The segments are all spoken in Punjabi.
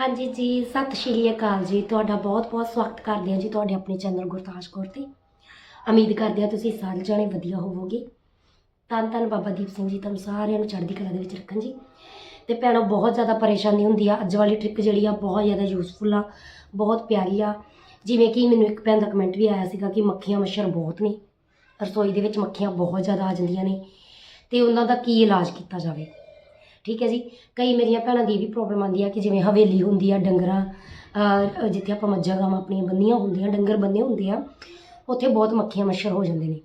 ਹਾਂਜੀ ਜੀ, ਸਤਿ ਸ਼੍ਰੀ ਅਕਾਲ ਜੀ। ਤੁਹਾਡਾ ਬਹੁਤ-ਬਹੁਤ ਸਵਾਗਤ ਕਰਦੇ ਹਾਂ ਜੀ ਤੁਹਾਡੇ ਆਪਣੇ ਚੈਨਲ ਗੁਰਤਾਜ ਕੌਰ ਤੇ। ਉਮੀਦ ਕਰਦੇ ਹਾਂ ਤੁਸੀਂ ਸਾਰੇ ਜਣੇ ਵਧੀਆ ਹੋਵੋਗੇ। ਧੰਨ ਧੰਨ ਬਾਬਾ ਦੀਪ ਸਿੰਘ ਜੀ, ਤੁਹਾਨੂੰ ਸਾਰਿਆਂ ਨੂੰ ਚੜ੍ਹਦੀ ਕਲਾ ਦੇ ਵਿੱਚ ਰੱਖਣ ਜੀ। ਤੇ ਭੈਣੋ, ਬਹੁਤ ਜ਼ਿਆਦਾ ਪਰੇਸ਼ਾਨੀ ਹੁੰਦੀ ਆ। ਅੱਜ ਵਾਲੀ ਟ੍ਰਿਕ ਜਿਹੜੀ ਆ, ਬਹੁਤ ਜ਼ਿਆਦਾ ਯੂਜ਼ਫੁਲ ਆ, ਬਹੁਤ ਪਿਆਰੀ ਆ। ਜਿਵੇਂ ਕਿ ਮੈਨੂੰ ਇੱਕ ਭੈਣ ਦਾ ਕਮੈਂਟ ਵੀ ਆਇਆ ਸੀਗਾ ਕਿ ਮੱਖੀਆਂ ਮੱਛਰ ਬਹੁਤ ਨੇ। ਰਸੋਈ ਦੇ ਵਿੱਚ ਮੱਖੀਆਂ ਬਹੁਤ ਜ਼ਿਆਦਾ ਆ ਜਾਂਦੀਆਂ ਨੇ। ਤੇ ਉਹਨਾਂ ਦਾ ਕੀ ਇਲਾਜ ਕੀਤਾ ਜਾਵੇ? ਠੀਕ ਹੈ ਜੀ? ਕਈ ਮੇਰੀਆਂ ਭੈਣਾਂ ਦੀ ਇਹ ਵੀ ਪ੍ਰੋਬਲਮ ਆਉਂਦੀ ਆ ਕਿ ਜਿਵੇਂ ਹਵੇਲੀ ਹੁੰਦੀ ਆ, ਡੰਗਰਾਂ ਜਿੱਥੇ ਆਪਾਂ ਮੱਝਾਂ, ਗਾਵਾਂ ਆਪਣੀਆਂ ਬੰਨੀਆਂ ਹੁੰਦੀਆਂ, ਡੰਗਰ ਬੰਨੇ ਹੁੰਦੇ ਆ, ਉੱਥੇ ਬਹੁਤ ਮੱਖੀਆਂ ਮੱਛਰ ਹੋ ਜਾਂਦੇ ਨੇ,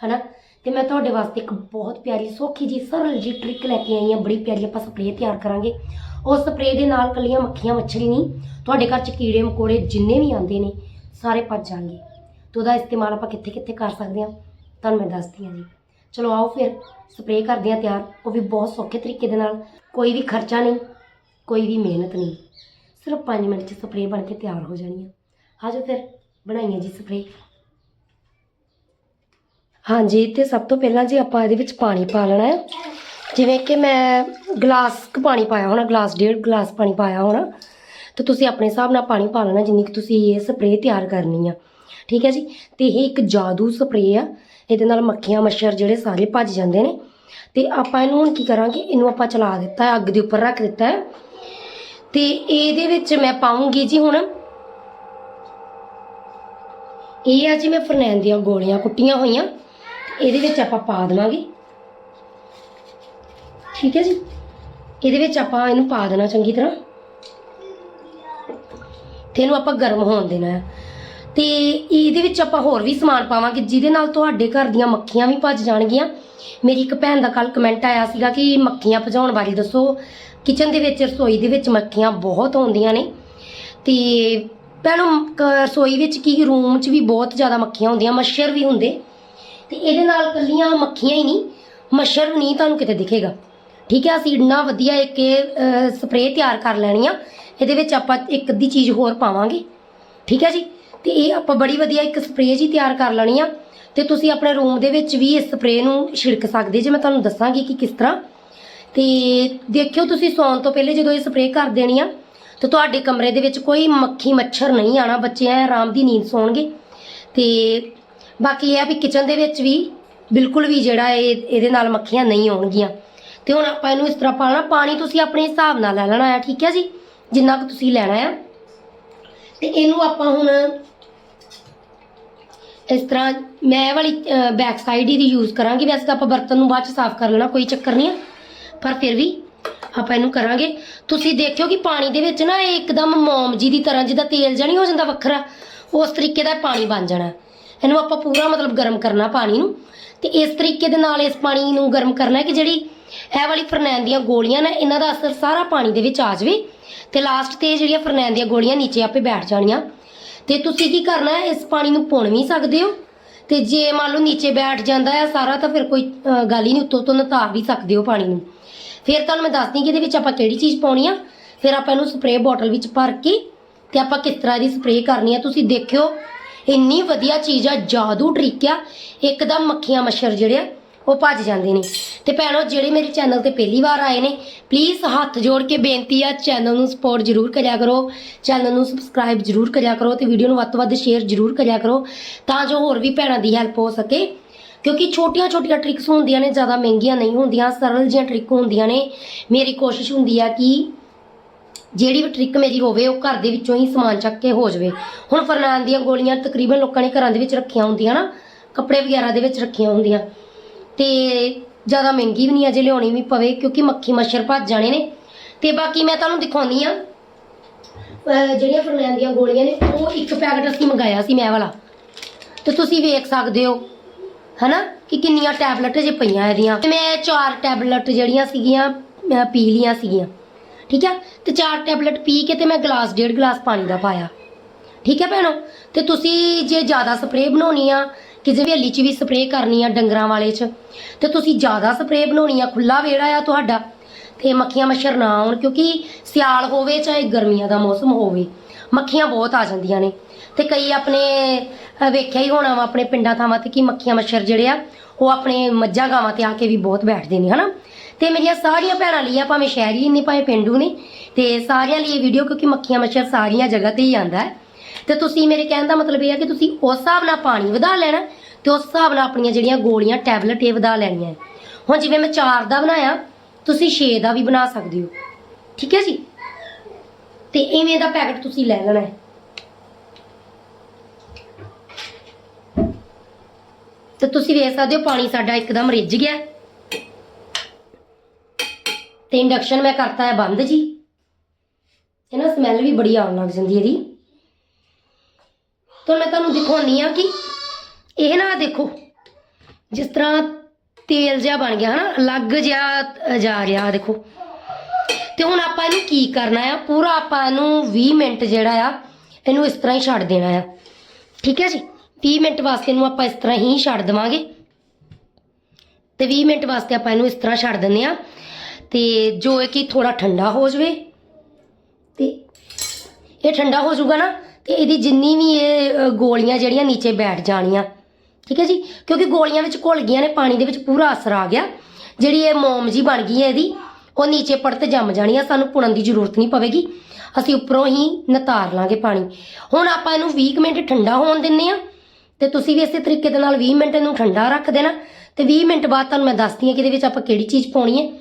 ਹਨਾ? ਤੇ ਮੈਂ ਤੁਹਾਡੇ ਵਾਸਤੇ ਇੱਕ ਬਹੁਤ ਪਿਆਰੀ, ਸੌਖੀ ਜੀ, ਸਰਲ ਜੀ ਟ੍ਰਿਕ ਲੈ ਕੇ ਆਈ ਹਾਂ ਬੜੀ ਪਿਆਰੀ ਆਪਾਂ ਸਪਰੇਅ ਤਿਆਰ ਕਰਾਂਗੇ। ਉਸ ਸਪਰੇਅ ਦੇ ਨਾਲ ਕੱਲੀਆਂ ਮੱਖੀਆਂ ਮੱਛਰ ਹੀ ਨਹੀਂ, ਤੁਹਾਡੇ ਘਰ 'ਚ ਕੀੜੇ ਮਕੌੜੇ ਜਿੰਨੇ ਵੀ ਆਉਂਦੇ ਨੇ, ਸਾਰੇ ਭੱਜ ਜਾਣਗੇ। ਤੇ ਉਹਦਾ ਇਸਤੇਮਾਲ ਆਪਾਂ ਕਿੱਥੇ ਕਿੱਥੇ ਕਰ ਸਕਦੇ ਹਾਂ ਤੁਹਾਨੂੰ ਮੈਂ ਦੱਸਦੀ ਹਾਂ ਜੀ। ਚਲੋ ਆਓ ਫਿਰ ਸਪਰੇਅ ਕਰਦੇ ਹਾਂ ਤਿਆਰ, ਉਹ ਵੀ ਬਹੁਤ ਸੌਖੇ ਤਰੀਕੇ ਦੇ ਨਾਲ। ਕੋਈ ਵੀ ਖਰਚਾ ਨਹੀਂ, ਕੋਈ ਵੀ ਮਿਹਨਤ ਨਹੀਂ। ਸਿਰਫ 5 ਮਿੰਟ 'ਚ ਸਪਰੇਅ ਬਣ ਕੇ ਤਿਆਰ ਹੋ ਜਾਣੀ ਆ। ਆਜੋ ਫਿਰ, ਬਣਾਈਏ ਜੀ ਸਪਰੇਅ ਹਾਂਜੀ, ਤੇ ਸਭ ਤੋਂ ਪਹਿਲਾਂ ਜੀ ਆਪਾਂ ਇਹਦੇ ਵਿੱਚ ਪਾਣੀ ਪਾ ਲੈਣਾ ਹੈ। ਜਿਵੇਂ ਕਿ ਮੈਂ ਗਲਾਸ ਕੁ ਪਾਣੀ ਪਾਇਆ ਹੋਣਾ, ਗਲਾਸ ਡੇਢ ਗਲਾਸ ਪਾਣੀ ਪਾਇਆ ਹੋਣਾ। ਤੇ ਤੁਸੀਂ ਆਪਣੇ ਹਿਸਾਬ ਨਾਲ ਪਾਣੀ ਪਾ ਲੈਣਾ, ਜਿੰਨੀ ਕਿ ਤੁਸੀਂ ਇਹ ਸਪਰੇਅ ਤਿਆਰ ਕਰਨੀ ਆ। ਠੀਕ ਹੈ ਜੀ? ਤੇ ਇਹ ਇੱਕ ਜਾਦੂ ਸਪਰੇਅ ਆ। ਇਹਦੇ ਨਾਲ ਮੱਖੀਆਂ ਮੱਛਰ ਜਿਹੜੇ ਸਾਰੇ ਭੱਜ ਜਾਂਦੇ ਨੇ। ਤੇ ਆਪਾਂ ਇਹਨੂੰ ਹੁਣ ਕੀ ਕਰਾਂਗੇ? ਇਹਨੂੰ ਆਪਾਂ ਚਲਾ ਦਿੱਤਾ ਹੈ, ਅੱਗ ਦੇ ਉੱਪਰ ਰੱਖ ਦਿੱਤਾ ਹੈ। ਤੇ ਇਹਦੇ ਵਿੱਚ ਮੈਂ ਪਾਉਂਗੀ ਜੀ ਹੁਣ। ਇਹ ਆ ਜੀ ਮੈਂ ਫਰਨੈਲ ਦੀਆਂ ਗੋਲੀਆਂ ਕੁੱਟੀਆਂ ਹੋਈਆਂ। ਇਹਦੇ ਵਿੱਚ ਆਪਾਂ ਪਾ ਦੇਵਾਂਗੇ। ਠੀਕ ਹੈ ਜੀ? ਇਹਦੇ ਵਿੱਚ ਆਪਾਂ ਇਹਨੂੰ ਪਾ ਦੇਣਾ ਚੰਗੀ ਤਰ੍ਹਾਂ। ਤੇ ਇਹਨੂੰ ਆਪਾਂ ਗਰਮ ਹੋਣ ਦੇਣਾ ਹੈ। ਤੇ ਇਹਦੇ ਵਿੱਚ ਆਪਾਂ ਹੋਰ ਵੀ ਸਮਾਨ ਪਾਵਾਂਗੇ, ਜਿਹਦੇ ਨਾਲ ਤੁਹਾਡੇ ਘਰ ਦੀਆਂ ਮੱਖੀਆਂ ਵੀ ਭੱਜ ਜਾਣਗੀਆਂ। ਮੇਰੀ ਇੱਕ ਭੈਣ ਦਾ ਕੱਲ ਕਮੈਂਟ ਆਇਆ ਸੀਗਾ ਕਿ ਮੱਖੀਆਂ ਭਜਾਉਣ ਬਾਰੇ ਦੱਸੋ। ਕਿਚਨ ਦੇ ਵਿੱਚ, ਰਸੋਈ ਦੇ ਵਿੱਚ ਮੱਖੀਆਂ ਬਹੁਤ ਆਉਂਦੀਆਂ ਨੇ। ਤੇ ਭੈਣੋ, ਕ- ਰਸੋਈ ਵਿੱਚ ਕੀ ਰੂਮ 'ਚ ਵੀ ਬਹੁਤ ਜ਼ਿਆਦਾ ਮੱਖੀਆਂ ਹੁੰਦੀਆਂ, ਮੱਛਰ ਵੀ ਹੁੰਦੇ। ਤੇ ਇਹਦੇ ਨਾਲ ਕੱਲੀਆਂ ਮੱਖੀਆਂ ਹੀ ਨਹੀਂ, ਮੱਛਰ ਨਹੀਂ ਤੁਹਾਨੂੰ ਕਿਤੇ ਦਿਖੇਗਾ। ਠੀਕ ਹੈ, ਅਸੀਂ ਇੰਨਾ ਵਧੀਆ ਇੱਕ ਸਪਰੇਅ ਤਿਆਰ ਕਰ ਲੈਣੀ ਆ। ਇਹਦੇ ਵਿੱਚ ਆਪਾਂ ਇੱਕ ਅੱਧੀ ਚੀਜ਼ ਹੋਰ ਪਾਵਾਂਗੇ। ਠੀਕ ਹੈ ਜੀ? ਤੇ ਇਹ ਆਪਾਂ ਬੜੀ ਵਧੀਆ ਇੱਕ ਸਪਰੇਅ ਜੀ ਤਿਆਰ ਕਰ ਲੈਣੀ ਆ। ਤੇ ਤੁਸੀਂ ਆਪਣੇ ਰੂਮ ਦੇ ਵਿੱਚ ਵੀ ਇਸ ਸਪਰੇਅ ਨੂੰ ਛਿੜਕ ਸਕਦੇ ਜੇ, ਮੈਂ ਤੁਹਾਨੂੰ ਦੱਸਾਂਗੀ ਕਿ ਕਿਸ ਤਰ੍ਹਾਂ। ਤੇ ਦੇਖਿਓ ਤੁਸੀਂ ਸੌਣ ਤੋਂ ਪਹਿਲੇ ਜਦੋਂ ਇਹ ਸਪਰੇਅ ਕਰ ਦੇਣੀ ਆ, ਤੇ ਤੁਹਾਡੇ ਕਮਰੇ ਦੇ ਵਿੱਚ ਕੋਈ ਮੱਖੀ ਮੱਛਰ ਨਹੀਂ ਆਣਾ ਬੱਚੇ ਐ ਆਰਾਮ ਦੀ ਨੀਂਦ ਸੌਣਗੇ। ਤੇ ਬਾਕੀ ਇਹ ਆ ਵੀ ਕਿਚਨ ਦੇ ਵਿੱਚ ਵੀ ਬਿਲਕੁਲ ਵੀ ਜਿਹੜਾ ਇਹ, ਇਹਦੇ ਨਾਲ ਮੱਖੀਆਂ ਨਹੀਂ ਆਉਣਗੀਆਂ। ਤੇ ਹੁਣ ਆਪਾਂ ਇਹਨੂੰ ਇਸ ਤਰ੍ਹਾਂ ਪਾਣਾ ਪਾਣੀ ਤੁਸੀਂ ਆਪਣੇ ਹਿਸਾਬ ਨਾਲ ਲੈ ਲੈਣਾ ਆ, ਠੀਕ ਹੈ ਜੀ? ਜਿੰਨਾ ਕੁ ਤੁਸੀਂ ਲੈਣਾ ਆ। ਤੇ ਇਹਨੂੰ ਆਪਾਂ ਹੁਣ ਇਸ ਤਰ੍ਹਾਂ ਮੈਂ ਇਹ ਵਾਲੀ ਬੈਕ ਸਾਈਡ ਹੀ ਦੀ ਯੂਜ਼ ਕਰਾਂਗੀ। ਵੈਸੇ ਤਾਂ ਆਪਾਂ ਬਰਤਨ ਨੂੰ ਬਾਅਦ ਚ ਸਾਫ਼ ਕਰ ਲੈਣਾ, ਕੋਈ ਚੱਕਰ ਨਹੀਂ ਆ। ਪਰ ਫਿਰ ਵੀ ਆਪਾਂ ਇਹਨੂੰ ਕਰਾਂਗੇ। ਤੁਸੀਂ ਦੇਖਿਓ ਕਿ ਪਾਣੀ ਦੇ ਵਿੱਚ ਨਾ ਇਹ ਇੱਕਦਮ ਮੋਮ ਜੀ ਦੀ ਤਰ੍ਹਾਂ ਜਿੱਦਾਂ ਤੇਲ ਜਣੀ ਹੋ ਜਾਂਦਾ ਵੱਖਰਾ, ਉਸ ਤਰੀਕੇ ਦਾ ਪਾਣੀ ਬਣ ਜਾਣਾ। ਇਹਨੂੰ ਆਪਾਂ ਪੂਰਾ ਮਤਲਬ ਗਰਮ ਕਰਨਾ ਪਾਣੀ ਨੂੰ। ਤੇ ਇਸ ਤਰੀਕੇ ਦੇ ਨਾਲ ਇਸ ਪਾਣੀ ਨੂੰ ਗਰਮ ਕਰਨਾ ਕਿ ਜਿਹੜੀ ਇਹ ਵਾਲੀ ਫਰਨੈਲ ਦੀਆਂ ਗੋਲੀਆਂ ਨੇ, ਇਹਨਾਂ ਦਾ ਅਸਰ ਸਾਰਾ ਪਾਣੀ ਦੇ ਵਿੱਚ ਆ ਜਾਵੇ। ਤੇ ਲਾਸਟ ਤੇ ਜਿਹੜੀਆਂ ਫਰਨੈਨ ਦੀਆਂ ਗੋਲੀਆਂ ਨੀਚੇ ਆਪੇ ਬੈਠ ਜਾਣੀਆਂ। ਤੇ ਤੁਸੀਂ ਕੀ ਕਰਨਾ ਹੈ ਇਸ ਪਾਣੀ ਨੂੰ ਪੁਣ ਵੀ ਸਕਦੇ ਹੋ? ਤੇ ਜੇ ਮੰਨ ਲਓ ਨੀਚੇ ਬੈਠ ਜਾਂਦਾ ਹੈ ਸਾਰਾ, ਤਾਂ ਫਿਰ ਕੋਈ ਗੱਲ ਹੀ ਨਹੀਂ, ਉੱਤੋਂ ਤੋਂ ਨਤਾਰ ਵੀ ਸਕਦੇ ਹੋ ਪਾਣੀ ਨੂੰ। ਫਿਰ ਤੁਹਾਨੂੰ ਮੈਂ ਦੱਸਦੀ ਕਿ ਇਹਦੇ ਵਿੱਚ ਆਪਾਂ ਕਿਹੜੀ ਚੀਜ਼ ਪਾਉਣੀ ਆ? ਫਿਰ ਆਪਾਂ ਇਹਨੂੰ ਸਪਰੇਅ ਬੋਟਲ ਵਿੱਚ ਭਰ ਕੇ ਤੇ ਆਪਾਂ ਕਿਸ ਤਰ੍ਹਾਂ ਦੀ ਸਪਰੇਅ ਕਰਨੀ ਆ, ਤੁਸੀਂ ਦੇਖਿਓ। ਇੰਨੀ ਵਧੀਆ ਚੀਜ਼ ਆ, ਜਾਦੂ ਟ੍ਰਿਕ ਆ, ਇੱਕਦਮ ਮੱਖੀਆਂ ਮੱਛਰ ਜਿਹੜੇ ਆ, ਉਹ ਭੱਜ ਜਾਂਦੇ ਨੇ। ਤੇ ਭੈਣੋ, ਜਿਹੜੇ ਮੇਰੇ ਚੈਨਲ ਤੇ ਪਹਿਲੀ ਵਾਰ ਆਏ ਨੇ ਪਲੀਜ਼ ਹੱਥ ਜੋੜ ਕੇ ਬੇਨਤੀ ਆ ਚੈਨਲ ਨੂੰ ਸਪੋਰਟ ਜ਼ਰੂਰ ਕਰਿਆ ਕਰੋ। ਚੈਨਲ ਨੂੰ ਸਬਸਕ੍ਰਾਈਬ ਜ਼ਰੂਰ ਕਰਿਆ ਕਰੋ ਤੇ ਵੀਡੀਓ ਨੂੰ ਵੱਧ ਤੋਂ ਵੱਧ ਸ਼ੇਅਰ ਜ਼ਰੂਰ ਕਰਿਆ ਕਰੋ ਤਾਂ ਜੋ ਹੋਰ ਵੀ ਭੈਣਾਂ ਦੀ ਹੈਲਪ ਹੋ ਸਕੇ। ਕਿਉਂਕਿ ਛੋਟੀਆਂ-ਛੋਟੀਆਂ ਟ੍ਰਿਕਸ ਹੁੰਦੀਆਂ ਨੇ, ਜ਼ਿਆਦਾ ਮਹਿੰਗੀਆਂ ਨਹੀਂ ਹੁੰਦੀਆਂ, ਸਰਲ ਜਿਹੀਆਂ ਟ੍ਰਿਕ ਹੁੰਦੀਆਂ ਨੇ। ਮੇਰੀ ਕੋਸ਼ਿਸ਼ ਹੁੰਦੀ ਆ ਕਿ ਜਿਹੜੀ ਵੀ ਟ੍ਰਿਕ ਮੇਰੀ ਹੋਵੇ, ਉਹ ਘਰ ਦੇ ਵਿੱਚੋਂ ਹੀ ਸਮਾਨ ਚੱਕ ਕੇ ਹੋ ਜਾਵੇ। ਹੁਣ ਫਰਨਾਨ ਦੀਆਂ ਗੋਲੀਆਂ ਤਕਰੀਬਨ ਲੋਕਾਂ ਨੇ ਘਰਾਂ ਦੇ ਵਿੱਚ ਰੱਖੀਆਂ ਹੁੰਦੀਆਂ ਨਾ, ਕੱਪੜੇ ਵਗੈਰਾ ਦੇ ਵਿੱਚ ਰੱਖੀਆਂ ਹੁੰਦੀਆਂ। ਤੇ ਜ਼ਿਆਦਾ ਮਹਿੰਗੀ ਵੀ ਨਹੀਂ ਅਜੇ ਲਿਆਉਣੀ ਵੀ ਪਵੇ, ਕਿਉਂਕਿ ਮੱਖੀ ਮੱਛਰ ਭੱਜ ਜਾਣੇ ਨੇ। ਤੇ ਬਾਕੀ ਮੈਂ ਤੁਹਾਨੂੰ ਦਿਖਾਉਣੀ ਆ ਜਿਹੜੀਆਂ ਫਰਨਾਨ ਦੀਆਂ ਗੋਲੀਆਂ ਨੇ, ਉਹ ਇੱਕ ਪੈਕਟ ਅਸੀਂ ਮੰਗਾਇਆ ਸੀ ਮੈਂ ਵਾਲਾ। ਤੇ ਤੁਸੀਂ ਵੇਖ ਸਕਦੇ ਹੋ, ਹਨਾ, ਕਿ ਕਿੰਨੀਆਂ ਟੈਬਲੇਟ ਜੇ ਪਈਆਂ ਇਹਦੀਆਂ। ਤੇ ਮੈਂ ਚਾਰ ਟੈਬਲੇਟ ਜਿਹੜੀਆਂ ਸੀਗੀਆਂ, ਮੈਂ ਪੀ ਲੀਆਂ ਸੀਗੀਆਂ, ਠੀਕ ਹੈ ਤੇ ਚਾਰ ਟੈਬਲੇਟ ਪੀ ਕੇ ਤੇ ਮੈਂ ਗਲਾਸ, ਡੇਢ ਗਲਾਸ ਪਾਣੀ ਦਾ ਪਾਇਆ। ਠੀਕ ਹੈ ਭੈਣੋ? ਤੇ ਤੁਸੀਂ ਜੇ ਜ਼ਿਆਦਾ ਸਪਰੇਅ ਬਣਾਉਣੀ ਆ ਕਿਸੇ ਹਵੇਲੀ 'ਚ ਵੀ ਸਪਰੇਅ ਕਰਨੀ ਆ ਡੰਗਰਾਂ ਵਾਲੇ 'ਚ। ਤੇ ਤੁਸੀਂ ਜ਼ਿਆਦਾ ਸਪਰੇਅ ਬਣਾਉਣੀ ਆ ਖੁੱਲਾ ਵਿਹੜਾ ਆ ਤੁਹਾਡਾ। ਤੇ ਮੱਖੀਆਂ ਮੱਛਰ ਨਾ ਆਉਣ, ਕਿਉਂਕਿ ਸਿਆਲ ਹੋਵੇ ਚਾਹੇ ਗਰਮੀਆਂ ਦਾ ਮੌਸਮ ਹੋਵੇ, ਮੱਖੀਆਂ ਬਹੁਤ ਆ ਜਾਂਦੀਆਂ ਨੇ। ਤੇ ਕਈ ਆਪਣੇ ਵੇਖਿਆ ਹੀ ਹੋਣਾ ਵਾ ਆਪਣੇ ਪਿੰਡਾਂ ਥਾਵਾਂ ਤੇ ਕਿ ਮੱਖੀਆਂ ਮੱਛਰ ਜਿਹੜੇ ਆ, ਉਹ ਆਪਣੇ ਮੱਝਾਂ ਗਾਵਾਂ ਤੇ ਆ ਕੇ ਵੀ ਬਹੁਤ ਬੈਠਦੇ ਨੇ, ਹਨਾ? ਤੇ ਮੇਰੀਆਂ ਸਾਰੀਆਂ ਭੈਣਾਂ ਲਈ ਆ ਭਾਵੇਂ ਸ਼ਹਿਰੀ ਨੇ, ਭਾਵੇਂ ਪਿੰਡੂ ਨੇ, ਤੇ ਸਾਰਿਆਂ ਲਈ ਇਹ ਵੀਡੀਓ ਕਿਉਂਕਿ ਮੱਖੀਆਂ ਮੱਛਰ ਸਾਰੀਆਂ ਜਗ੍ਹਾ ਤੇ ਹੀ ਆਂਦਾ ਹੈ। ਤੇ ਤੁਸੀਂ ਮੇਰੇ ਕਹਿਣ ਦਾ ਮਤਲਬ ਇਹ ਹੈ ਕਿ ਤੁਸੀਂ ਉਸ ਹਿਸਾਬ ਨਾਲ ਪਾਣੀ ਵਧਾ ਲੈਣਾ ਤੇ ਉਸ ਹਿਸਾਬ ਨਾਲ ਆਪਣੀਆਂ ਜਿਹੜੀਆਂ ਗੋਲੀਆਂ, ਟੈਬਲੇਟ ਇਹ ਵਧਾ ਲੈਣੀਆਂ ਹੁਣ ਜਿਵੇਂ ਮੈਂ 4 ਦਾ ਬਣਾਇਆ, ਤੁਸੀਂ 6 ਦਾ ਵੀ ਬਣਾ ਸਕਦੇ ਹੋ। ਠੀਕ ਹੈ ਜੀ? ਤੇ ਇਵੇਂ ਦਾ ਪੈਕਟ ਤੁਸੀਂ ਲੈ ਲੈਣਾ ਹੈ। ਤੇ ਤੁਸੀਂ ਵੇਖ ਸਕਦੇ ਹੋ ਪਾਣੀ ਸਾਡਾ ਇੱਕਦਮ ਰਿੱਝ ਗਿਆ। ਤੇ ਇੰਡਕਸ਼ਨ ਮੈਂ ਕਰਤਾ ਹੈ ਬੰਦ ਜੀ। ਇਹ ਨਾ ਸਮੈਲ ਵੀ ਬੜੀ ਆਉਣ ਲੱਗ ਜਾਂਦੀ ਹੈ ਇਹਦੀ। ਤਾਂ ਮੈਂ ਤੁਹਾਨੂੰ ਦਿਖਾਉਣੀ ਆ ਕਿ ਇਹ ਨਾ ਦੇਖੋ, ਜਿਸ ਤਰ੍ਹਾਂ ਤੇਲ ਜਿਹਾ ਬਣ ਗਿਆ ਹਨਾ, ਅਲੱਗ ਜਿਹਾ ਜਾ ਰਿਹਾ ਦੇਖੋ। ਤੇ ਹੁਣ ਆਪਾਂ ਇਹਨੂੰ ਕੀ ਕਰਨਾ ਆ? ਪੂਰਾ ਆਪਾਂ ਇਹਨੂੰ 20 ਮਿੰਟ ਜਿਹੜਾ ਆ, ਇਹਨੂੰ ਇਸ ਤਰ੍ਹਾਂ ਹੀ ਛੱਡ ਦੇਣਾ ਆ। ਠੀਕ ਹੈ ਜੀ? 20 ਮਿੰਟ ਵਾਸਤੇ ਇਹਨੂੰ ਆਪਾਂ ਇਸ ਤਰ੍ਹਾਂ ਹੀ ਛੱਡ ਦੇਵਾਂਗੇ। ਤੇ 20 ਮਿੰਟ ਵਾਸਤੇ ਆਪਾਂ ਇਹਨੂੰ ਇਸ ਤਰ੍ਹਾਂ ਛੱਡ ਦਿੰਦੇ ਆ। ਤੇ ਜੋ ਹੈ ਕਿ ਥੋੜਾ ਠੰਡਾ ਹੋ ਜਾਵੇ। ਤੇ ਇਹ ਠੰਡਾ ਹੋ ਜਾਊਗਾ ਨਾ ਤੇ ਇਹਦੀ ਜਿੰਨੀ ਵੀ ਇਹ ਅ, ਗੋਲੀਆਂ ਜਿਹੜੀਆਂ ਨੀਚੇ ਬੈਠ ਜਾਣੀਆਂ। ਠੀਕ ਹੈ ਜੀ? ਕਿਉਂਕਿ ਗੋਲੀਆਂ ਵਿੱਚ ਘੁਲ ਗਈਆਂ ਨੇ ਪਾਣੀ ਦੇ ਵਿੱਚ ਪੂਰਾ ਅਸਰ ਆ ਗਿਆ। ਜਿਹੜੀ ਇਹ ਮੋਮ ਜੀ ਬਣ ਗਈ ਹੈ ਇਹਦੀ ਉਹ ਨੀਚੇ ਪੜਤ ਜੰਮ ਜਾਣੀ ਆ ਸਾਨੂੰ ਪੁਣਨ ਦੀ ਜ਼ਰੂਰਤ ਨਹੀਂ ਪਵੇਗੀ। ਅਸੀਂ ਉੱਪਰੋਂ ਹੀ ਨਤਾਰ ਲਾਂਗੇ ਪਾਣੀ। ਹੁਣ ਆਪਾਂ ਇਹਨੂੰ 20 ਕੁ ਮਿੰਟ ਠੰਡਾ ਹੋਣ ਦਿੰਨੇ ਆ। ਤੇ ਤੁਸੀਂ ਵੀ ਇਸੇ ਤਰੀਕੇ ਦੇ ਨਾਲ 20 ਮਿੰਟ ਇਹਨੂੰ ਠੰਡਾ ਰੱਖ ਦੇਣਾ। ਤੇ 20 ਮਿੰਟ ਬਾਅਦ ਤੁਹਾਨੂੰ ਮੈਂ ਦੱਸਦੀ ਹਾਂ ਕਿ ਇਹਦੇ ਵਿੱਚ ਆਪਾਂ ਕਿਹੜੀ ਚੀਜ਼ ਪਾਉਣੀ ਹੈ।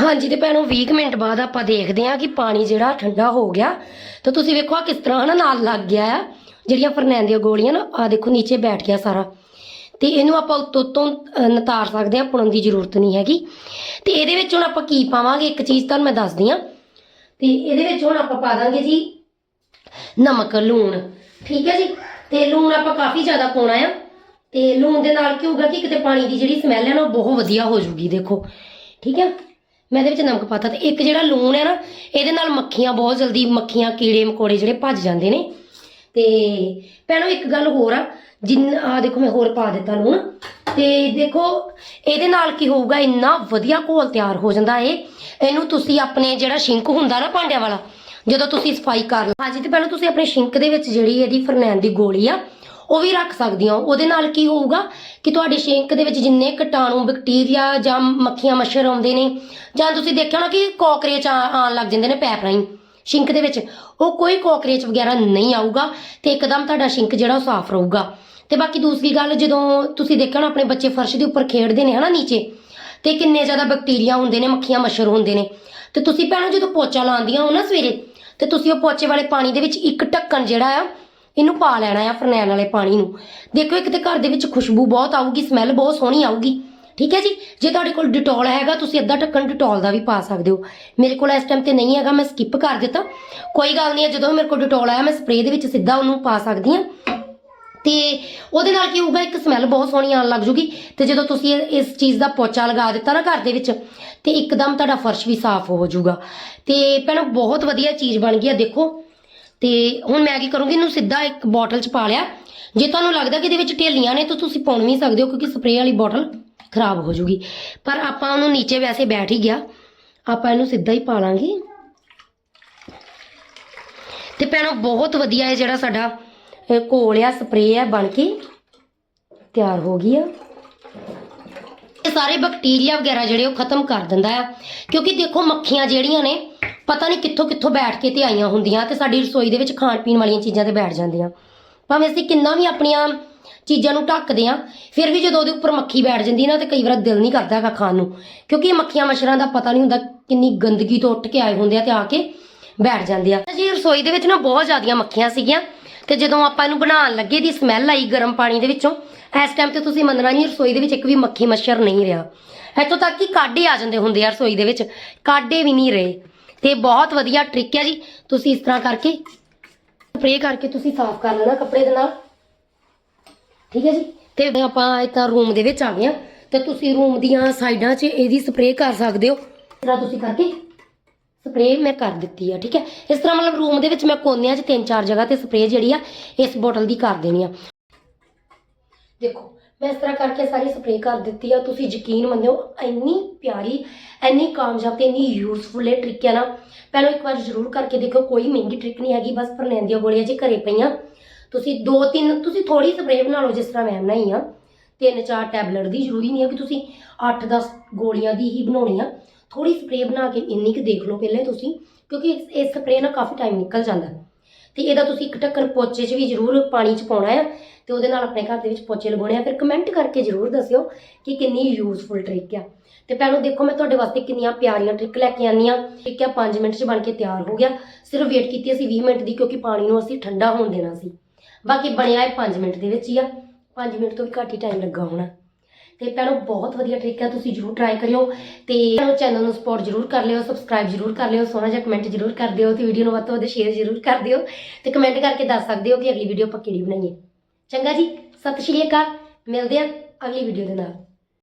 ਹਾਂਜੀ ਤੇ ਭੈਣੋ 20 ਕੁ ਮਿੰਟ ਬਾਅਦ ਆਪਾਂ ਦੇਖਦੇ ਹਾਂ ਕਿ ਪਾਣੀ ਜਿਹੜਾ ਠੰਡਾ ਹੋ ਗਿਆ। ਤਾਂ ਤੁਸੀਂ ਵੇਖੋ ਆ ਕਿਸ ਤਰ੍ਹਾਂ ਹਨਾ ਨਾਲ ਲੱਗ ਗਿਆ ਆ। ਜਿਹੜੀਆਂ ਫਰਨੈਲ ਦੀਆਂ ਗੋਲੀਆਂ ਨਾ ਆ ਦੇਖੋ ਨੀਚੇ ਬੈਠ ਗਿਆ ਸਾਰਾ। ਤੇ ਇਹਨੂੰ ਆਪਾਂ ਉੱਤੋਂ ਤੋਂ ਨਤਾਰ ਸਕਦੇ ਹਾਂ, ਪੁਣਨ ਦੀ ਜ਼ਰੂਰਤ ਨਹੀਂ ਹੈਗੀ। ਤੇ ਇਹਦੇ ਵਿੱਚ ਹੁਣ ਆਪਾਂ ਕੀ ਪਾਵਾਂਗੇ? ਇੱਕ ਚੀਜ਼ ਤੁਹਾਨੂੰ ਮੈਂ ਦੱਸਦੀ ਹਾਂ। ਤੇ ਇਹਦੇ ਵਿੱਚ ਹੁਣ ਆਪਾਂ ਪਾ ਦਾਂਗੇ ਜੀ ਨਮਕ, ਲੂਣ। ਠੀਕ ਹੈ ਜੀ? ਤੇ ਲੂਣ ਆਪਾਂ ਕਾਫੀ ਜ਼ਿਆਦਾ ਪਾਉਣਾ ਆ। ਤੇ ਲੂਣ ਦੇ ਨਾਲ ਕੀ ਹੋਊਗਾ ਕਿ ਕਿਤੇ ਪਾਣੀ ਦੀ ਜਿਹੜੀ ਸਮੈਲ ਹੈ ਨਾ, ਉਹ ਬਹੁਤ ਵਧੀਆ ਹੋ ਜੂਗੀ ਦੇਖੋ। ਠੀਕ ਹੈ ਮੈਂ ਇਹਦੇ ਵਿੱਚ ਨਮਕ ਪਾਤਾ ਤੇ ਇੱਕ ਜਿਹੜਾ ਲੂਣ ਹੈ ਨਾ, ਇਹਦੇ ਨਾਲ ਮੱਖੀਆਂ ਬਹੁਤ ਜਲਦੀ, ਮੱਖੀਆਂ, ਕੀੜੇ, ਮਕੌੜੇ ਜਿਹੜੇ ਭੱਜ ਜਾਂਦੇ ਨੇ। ਤੇ ਭੈਣੋ, ਇੱਕ ਗੱਲ ਹੋਰ ਆ, ਜਿੰਨ ਆ ਦੇਖੋ ਮੈਂ ਹੋਰ ਪਾ ਦਿੱਤਾ ਲੂਣ। ਤੇ ਦੇਖੋ, ਇਹਦੇ ਨਾਲ ਕੀ ਹੋਊਗਾ, ਇੰਨਾ ਵਧੀਆ ਘੋਲ ਤਿਆਰ ਹੋ ਜਾਂਦਾ ਏ। ਇਹਨੂੰ ਤੁਸੀਂ ਆਪਣੇ ਜਿਹੜਾ ਸ਼ਿੰਕ ਹੁੰਦਾ ਨਾ ਭਾਂਡਿਆਂ ਵਾਲਾ, ਜਦੋਂ ਤੁਸੀਂ ਸਫ਼ਾਈ ਕਰ ਲਓ ਹਾਂਜੀ, ਤੇ ਪਹਿਲਾਂ ਤੁਸੀਂ ਆਪਣੇ ਸ਼ਿੰਕ ਦੇ ਵਿੱਚ ਜਿਹੜੀ ਇਹਦੀ ਫਰਨੈਨ ਦੀ ਗੋਲੀ ਆ ਉਹ ਵੀ ਰੱਖ ਸਕਦੇ ਹੋ ਉਹਦੇ ਨਾਲ ਕੀ ਹੋਊਗਾ ਕਿ ਤੁਹਾਡੇ ਸ਼ਿੰਕ ਦੇ ਵਿੱਚ ਜਿੰਨੇ ਕੀਟਾਣੂ, ਬੈਕਟੀਰੀਆ ਜਾਂ ਮੱਖੀਆਂ, ਮੱਛਰ ਆਉਂਦੇ ਨੇ, ਜਾਂ ਤੁਸੀਂ ਦੇਖਿਆ ਹੋਣਾ ਕਿ ਕੋਕਰੇਚ ਆ- ਆਉਣ ਲੱਗ ਜਾਂਦੇ ਨੇ ਪੈਪ ਰਾਹੀਂ ਸ਼ਿੰਕ ਦੇ ਵਿੱਚ। ਉਹ ਕੋਈ ਕਾਕਰੇਚ ਵਗੈਰਾ ਨਹੀਂ ਆਊਗਾ ਤੇ ਇੱਕਦਮ ਤੁਹਾਡਾ ਸ਼ਿੰਕ ਜਿਹੜਾ ਉਹ ਸਾਫ਼ ਰਹੂਗਾ। ਤੇ ਬਾਕੀ ਦੂਸਰੀ ਗੱਲ, ਜਦੋਂ ਤੁਸੀਂ ਦੇਖਿਆ ਹੋਣਾ ਆਪਣੇ ਬੱਚੇ ਫਰਸ਼ ਦੇ ਉੱਪਰ ਖੇਡਦੇ ਨੇ ਹਨਾ ਨੀਚੇ, ਤੇ ਕਿੰਨੇ ਜ਼ਿਆਦਾ ਬੈਕਟੀਰੀਆ ਹੁੰਦੇ ਨੇ, ਮੱਖੀਆਂ, ਮੱਛਰ ਹੁੰਦੇ ਨੇ। ਤੇ ਤੁਸੀਂ ਭੈਣੋ ਜਦੋਂ ਪੋਚਾ ਲਾਉਂਦੀਆਂ ਹੋ ਨਾ ਸਵੇਰੇ, ਤੇ ਤੁਸੀਂ ਉਹ ਪੋਚੇ ਵਾਲੇ ਪਾਣੀ ਦੇ ਵਿੱਚ ਇੱਕ ਢੱਕਣ ਜਿਹੜਾ ਆ ਇਹਨੂੰ ਪਾ ਲੈਣਾ ਆ ਫਰਨੈਲ ਵਾਲੇ ਪਾਣੀ ਨੂੰ। ਦੇਖੋ, ਇੱਕ ਤੇ ਘਰ ਦੇ ਵਿੱਚ ਖੁਸ਼ਬੂ ਬਹੁਤ ਆਊਗੀ ਸਮੈਲ ਬਹੁਤ ਸੋਹਣੀ ਆਊਗੀ। ਠੀਕ ਹੈ ਜੀ? ਜੇ ਤੁਹਾਡੇ ਕੋਲ ਡਿਟੋਲ ਹੈਗਾ, ਤੁਸੀਂ ਅੱਧਾ ਢੱਕਣ ਡਿਟੋਲ ਦਾ ਵੀ ਪਾ ਸਕਦੇ ਹੋ। ਮੇਰੇ ਕੋਲ ਇਸ ਟਾਈਮ ਤੇ ਨਹੀਂ ਹੈਗਾ, ਮੈਂ ਸਕਿਪ ਕਰ ਦਿੱਤਾ। ਕੋਈ ਗੱਲ ਨਹੀਂ ਹੈ, ਜਦੋਂ ਮੇਰੇ ਕੋਲ ਡਿਟੋਲ ਆਇਆ, ਮੈਂ ਸਪਰੇਅ ਦੇ ਵਿੱਚ ਸਿੱਧਾ ਉਹਨੂੰ ਪਾ ਸਕਦੀ ਹਾਂ। ਤੇ ਉਹਦੇ ਨਾਲ ਕੀ ਹੋਊਗਾ, ਇੱਕ ਸਮੈਲ ਬਹੁਤ ਸੋਹਣੀ ਆਉਣ ਲੱਗ ਜੂਗੀ। ਤੇ ਜਦੋਂ ਤੁਸੀਂ ਇਸ ਚੀਜ਼ ਦਾ ਪੋਚਾ ਲਗਾ ਦਿੱਤਾ ਨਾ ਘਰ ਦੇ ਵਿੱਚ, ਤੇ ਇੱਕਦਮ ਤੁਹਾਡਾ ਫਰਸ਼ ਵੀ ਸਾਫ਼ ਹੋ ਜਾਊਗਾ ਤੇ ਭੈਣੋ, ਬਹੁਤ ਵਧੀਆ ਚੀਜ਼ ਬਣ ਗਈ ਆ, ਦੇਖੋ। ਤੇ ਹੁਣ ਮੈਂ ਕੀ ਕਰੂੰਗੀ, ਇਹਨੂੰ ਸਿੱਧਾ ਇੱਕ ਬੋਟਲ 'ਚ ਪਾ ਲਿਆ। ਜੇ ਤੁਹਾਨੂੰ ਲੱਗਦਾ ਕਿ ਇਹਦੇ ਵਿੱਚ ਢੇਲੀਆਂ ਨੇ, ਤਾਂ ਤੁਸੀਂ ਪਾਉਣ ਵੀ ਸਕਦੇ ਹੋ, ਕਿਉਂਕਿ ਸਪਰੇਅ ਵਾਲੀ ਬੋਟਲ ਖਰਾਬ ਹੋ ਜੂਗੀ। ਪਰ ਆਪਾਂ ਉਹਨੂੰ ਨੀਚੇ ਵੈਸੇ ਬੈਠ ਹੀ ਗਿਆ। ਆਪਾਂ ਇਹਨੂੰ ਸਿੱਧਾ ਹੀ ਪਾ ਲਾਂਗੇ। ਤੇ ਭੈਣੋ, ਬਹੁਤ ਵਧੀਆ ਹੈ ਜਿਹੜਾ ਸਾਡਾ ਘੋਲ ਆ, ਸਪਰੇਅ ਆ, ਬਣ ਕੇ ਤਿਆਰ ਹੋ ਗਈ ਆ। ਇਹ ਸਾਰੇ ਬੈਕਟੀਰੀਆ ਵਗੈਰਾ ਜਿਹੜੇ ਉਹ ਖਤਮ ਕਰ ਦਿੰਦਾ ਆ। ਕਿਉਂਕਿ ਦੇਖੋ, ਮੱਖੀਆਂ ਜਿਹੜੀਆਂ ਨੇ ਪਤਾ ਨਹੀਂ ਕਿੱਥੋਂ ਕਿੱਥੋਂ ਬੈਠ ਕੇ ਤੇ ਆਈਆਂ ਹੁੰਦੀਆਂ ਤੇ ਸਾਡੀ ਰਸੋਈ ਦੇ ਵਿੱਚ ਖਾਣ ਪੀਣ ਵਾਲੀਆਂ ਚੀਜ਼ਾਂ ਤੇ ਬੈਠ ਜਾਂਦੀਆਂ। ਭਾਵੇਂ ਅਸੀਂ ਕਿੰਨਾ ਵੀ ਆਪਣੀਆਂ ਚੀਜ਼ਾਂ ਨੂੰ ਢੱਕਦੇ ਆ ਫਿਰ ਵੀ ਜਦੋਂ ਉਹਦੇ ਉੱਪਰ ਮੱਖੀ ਬੈਠ ਜਾਂਦੀ ਨਾ ਤੇ ਕਈ ਵਾਰ ਦਿਲ ਨਹੀਂ ਕਰਦਾ ਹੈਗਾ ਖਾਣ ਨੂੰ। ਕਿਉਂਕਿ ਇਹ ਮੱਖੀਆਂ ਮੱਛਰਾਂ ਦਾ ਪਤਾ ਨਹੀਂ ਹੁੰਦਾ ਕਿੰਨੀ ਗੰਦਗੀ ਤੋਂ ਉੱਠ ਕੇ ਆਏ ਹੁੰਦੇ ਆ ਤੇ ਆ ਕੇ ਬੈਠ ਜਾਂਦੇ ਆ। ਜੀ ਰਸੋਈ ਦੇ ਵਿੱਚ ਨਾ ਬਹੁਤ ਜ਼ਿਆਦੀਆਂ ਮੱਖੀਆਂ ਸੀਗੀਆਂ ਤੇ ਜਦੋਂ ਆਪਾਂ ਇਹਨੂੰ ਬਣਾਉਣ ਲੱਗੇ ਦੀ ਸਮੈਲ ਆਈ ਗਰਮ ਪਾਣੀ ਦੇ ਵਿੱਚੋਂ, ਇਸ ਟਾਈਮ ਤੇ ਤੁਸੀਂ ਮੰਨਣਾ ਨਹੀਂ ਰਸੋਈ ਦੇ ਵਿੱਚ ਇੱਕ ਵੀ ਮੱਖੀ ਮੱਛਰ ਨਹੀਂ ਰਿਹਾ। ਇੱਥੋਂ ਤੱਕ ਕਿ ਕਾਡੇ ਆ ਜਾਂਦੇ ਹੁੰਦੇ ਆ ਰਸੋਈ ਦੇ ਵਿੱਚ ਕਾਡੇ ਵੀ ਨਹੀਂ ਰਹੇ। ਤੇ ਬਹੁਤ ਵਧੀਆ ਟ੍ਰਿਕ ਹੈ ਜੀ। ਤੁਸੀਂ ਇਸ ਤਰ੍ਹਾਂ ਕਰਕੇ ਸਪਰੇਅ ਕਰਕੇ ਤੁਸੀਂ ਸਾਫ਼ ਕਰ ਲੈਣਾ ਕੱਪੜੇ ਦੇ ਨਾਲ। ਠੀਕ ਹੈ ਜੀ। ਤੇ ਆਪਾਂ ਇਤਾਂ ਰੂਮ ਦੇ ਵਿੱਚ ਆ ਗਏ ਆ ਤੇ ਤੁਸੀਂ ਰੂਮ ਦੀਆਂ ਸਾਈਡਾਂ 'ਚ ਇਹਦੀ ਸਪਰੇਅ ਕਰ ਸਕਦੇ ਹੋ। ਇਸ ਤਰ੍ਹਾਂ ਤੁਸੀਂ ਕਰਕੇ ਸਪਰੇਅ ਮੈਂ ਕਰ ਦਿੱਤੀ ਆ, ਠੀਕ ਹੈ। ਇਸ ਤਰ੍ਹਾਂ ਮਤਲਬ ਰੂਮ ਦੇ ਵਿੱਚ ਮੈਂ ਕੋਨਿਆਂ 'ਚ ਤਿੰਨ ਚਾਰ ਜਗ੍ਹਾ ਤੇ ਸਪਰੇਅ ਜਿਹੜੀ ਆ, ਇਸ ਬੋਟਲ ਦੀ ਕਰ ਦੇਣੀ ਆ। ਦੇਖੋ ਮੈਂ ਇਸ ਤਰ੍ਹਾਂ ਕਰਕੇ ਸਾਰੀ ਸਪਰੇਅ ਕਰ ਦਿੱਤੀ ਆ। ਤੁਸੀਂ ਯਕੀਨ ਮੰਨਿਓ, ਇੰਨੀ ਪਿਆਰੀ, ਇੰਨੀ ਕਾਮਯਾਬ ਤੇ ਇੰਨੀ ਯੂਜ਼ਫੁਲ ਇਹ ਟ੍ਰਿਕ ਹੈ ਨਾ। ਪਹਿਲਾਂ ਇੱਕ ਵਾਰ ਜ਼ਰੂਰ ਕਰਕੇ ਦੇਖੋ ਕੋਈ ਮਹਿੰਗੀ ਟ੍ਰਿਕ ਨਹੀਂ ਹੈਗੀ, ਬਸ ਫਰਨੈਲ ਦੀਆਂ ਗੋਲੀਆਂ ਜੇ ਘਰੇ ਪਈਆਂ। ਤੁਸੀਂ ਦੋ ਤਿੰਨ, ਤੁਸੀਂ ਥੋੜੀ ਸਪਰੇਅ ਬਣਾ ਲਓ ਜਿਸ ਤਰ੍ਹਾਂ ਮੈਂ ਬਣਾਈ ਆ। ਤਿੰਨ ਚਾਰ ਟੈਬਲੇਟ ਦੀ ਜ਼ਰੂਰੀ ਨਹੀਂ ਹੈ ਕਿ ਤੁਸੀਂ 8-10 ਗੋਲੀਆਂ ਦੀ ਹੀ ਬਣਾਉਣੀ ਆ। ਥੋੜੀ ਸਪਰੇਅ ਬਣਾ ਕੇ ਇੰਨੀ ਕੁ ਦੇਖ ਲਓ ਪਹਿਲੇ ਤੁਸੀਂ, ਕਿਉਂਕਿ ਇਸ- ਇਸ ਸਪਰੇਅ ਨਾਲ ਕਾਫੀ ਟਾਈਮ ਨਿਕਲ ਜਾਂਦਾ। ਤੇ ਇਹਦਾ ਤੁਸੀਂ ਇੱਕ ਢੱਕਣ ਪੋਚੇ 'ਚ ਵੀ ਜ਼ਰੂਰ ਪਾਣੀ 'ਚ ਪਾਉਣਾ ਆ ਤੇ ਉਹਦੇ ਨਾਲ ਆਪਣੇ ਘਰ ਦੇ ਵਿੱਚ ਪੋਚੇ ਲਗਾਉਣੇ ਆ। ਫਿਰ ਕਮੈਂਟ ਕਰਕੇ ਜ਼ਰੂਰ ਦੱਸਿਓ ਕਿ ਕਿੰਨੀ ਯੂਜ਼ਫੁਲ ਟ੍ਰਿਕ ਆ। ਤੇ ਪਹਿਲਾਂ ਦੇਖੋ ਮੈਂ ਤੁਹਾਡੇ ਵਾਸਤੇ ਕਿੰਨੀਆਂ ਪਿਆਰੀਆਂ ਟ੍ਰਿਕ ਲੈ ਕੇ ਆਨੀ ਆ। ਠੀਕ ਆ 5 ਮਿੰਟ 'ਚ ਬਣ ਕੇ ਤਿਆਰ ਹੋ ਗਿਆ। ਸਿਰਫ ਵੇਟ ਕੀਤੀ ਅਸੀਂ 20 ਮਿੰਟ ਦੀ ਕਿਉਂਕਿ ਪਾਣੀ ਨੂੰ ਅਸੀਂ ਠੰਡਾ ਹੋਣ ਦੇਣਾ ਸੀ। ਬਾਕੀ ਬਣਿਆ ਇਹ 5 ਮਿੰਟ ਦੇ ਵਿੱਚ ਹੀ ਆ। 5 ਮਿੰਟ ਤੋਂ ਵੀ ਘੱਟ ਹੀ ਟਾਈਮ ਲੱਗਾ ਹੋਣਾ। ਤੇ ਭੈਣੋ, ਬਹੁਤ ਵਧੀਆ ਟ੍ਰਿਕ ਆ, ਤੁਸੀਂ ਜਰੂਰ ਟਰਾਈ ਕਰਿਓ ਤੇ ਭੈਣੋ ਚੈਨਲ ਨੂੰ ਸਪੋਰਟ ਜਰੂਰ ਕਰ ਲਿਓ ਸਬਸਕ੍ਰਾਈਬ ਜਰੂਰ ਕਰ ਲਿਓ, ਸੋਹਣਾ ਜਿਹਾ ਕਮੈਂਟ ਜਰੂਰ ਕਰ ਦਿਓ ਤੇ ਵੀਡੀਓ ਨੂੰ ਵੱਧ ਤੋਂ ਵੱਧ ਸ਼ੇਅਰ ਜਰੂਰ ਕਰ ਦਿਓ ਤੇ ਕਮੈਂਟ ਕਰਕੇ ਦੱਸ ਸਕਦੇ ਹੋ ਕਿ ਅਗਲੀ ਵੀਡੀਓ ਆਪਾਂ ਕਿਹੜੀ ਬਣਾਈਏ। ਚੰਗਾ ਜੀ, ਸਤਿ ਸ਼੍ਰੀ ਅਕਾਲ, ਮਿਲਦੇ ਹਾਂ ਅਗਲੀ ਵੀਡੀਓ ਦੇ ਨਾਲ।